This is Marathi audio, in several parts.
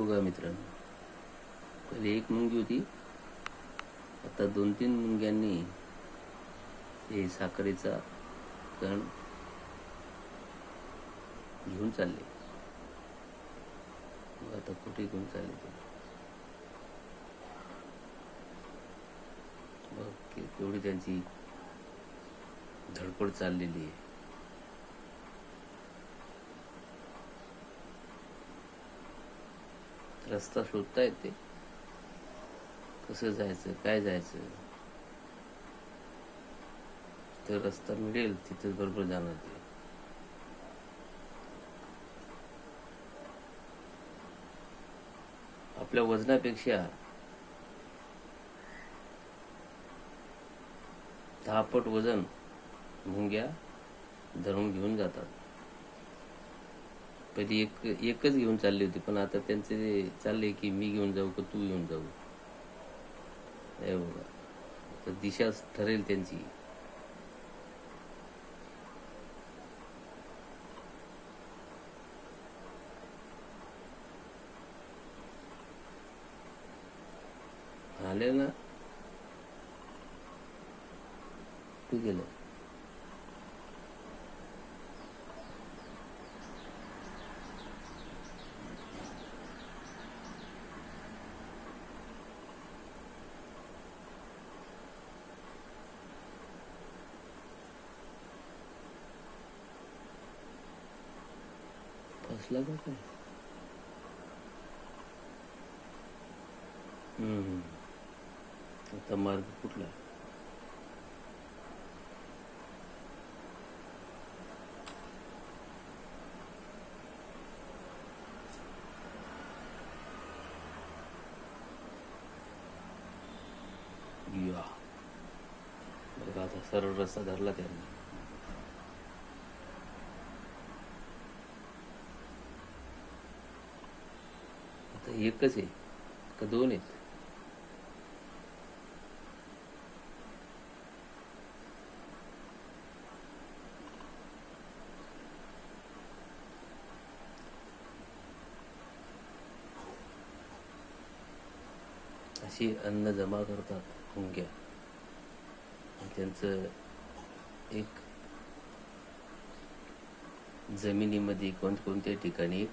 बघा मित्रांनो. पहिले एक मुंगी होती. आता दोन तीन मुंग्यांनी हे साखरेचा कण घेऊन चालले. आता कुठे घेऊन चालले ते. बघ त्यांची धडपड चाललेली आहे. रस्ता शोधता येते. कसं जायचं काय जायचं? तर रस्ता मिळेल तिथेच बरोबर जाणार ते. आपल्या वजनापेक्षा दहा पट वजन मुंग्या धरून घेऊन जातात. पहिली एक एकच घेऊन चालली होती पण आता त्यांचे चालले की मी घेऊन जाऊ का तू घेऊन जाऊ. हे बघा तर दिशा ठरेल त्यांची. आले ना? तू गेलं. फसला का काय हम्म. आता मार्ग कुठला या. बघा आता सरळ रस्ता धरला त्यांनी आता एकच आहे. का दोन आहेत? अशी अन्न जमा करतात मुंग्या. त्यांचं एक जमिनीमध्ये कोणकोणत्या ठिकाणी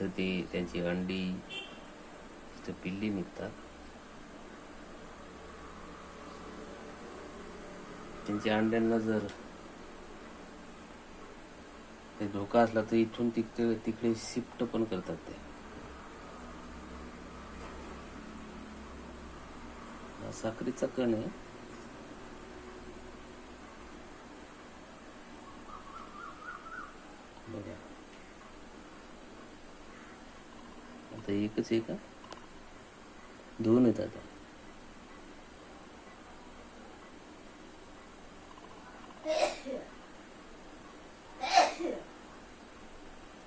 तिथं ते त्यांची अंडी तिथं पिल्ली निघतात. त्यांच्या अंड्यांना जर ते धोका असला तर इथून तिकडे तिकडे शिफ्ट पण करतात ते. हा साखरेचा कण आहे. बघा. आता एकच आहे का? दोन आहेत आता.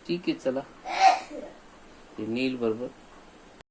ठीक आहे चला. ते नील बरोबर.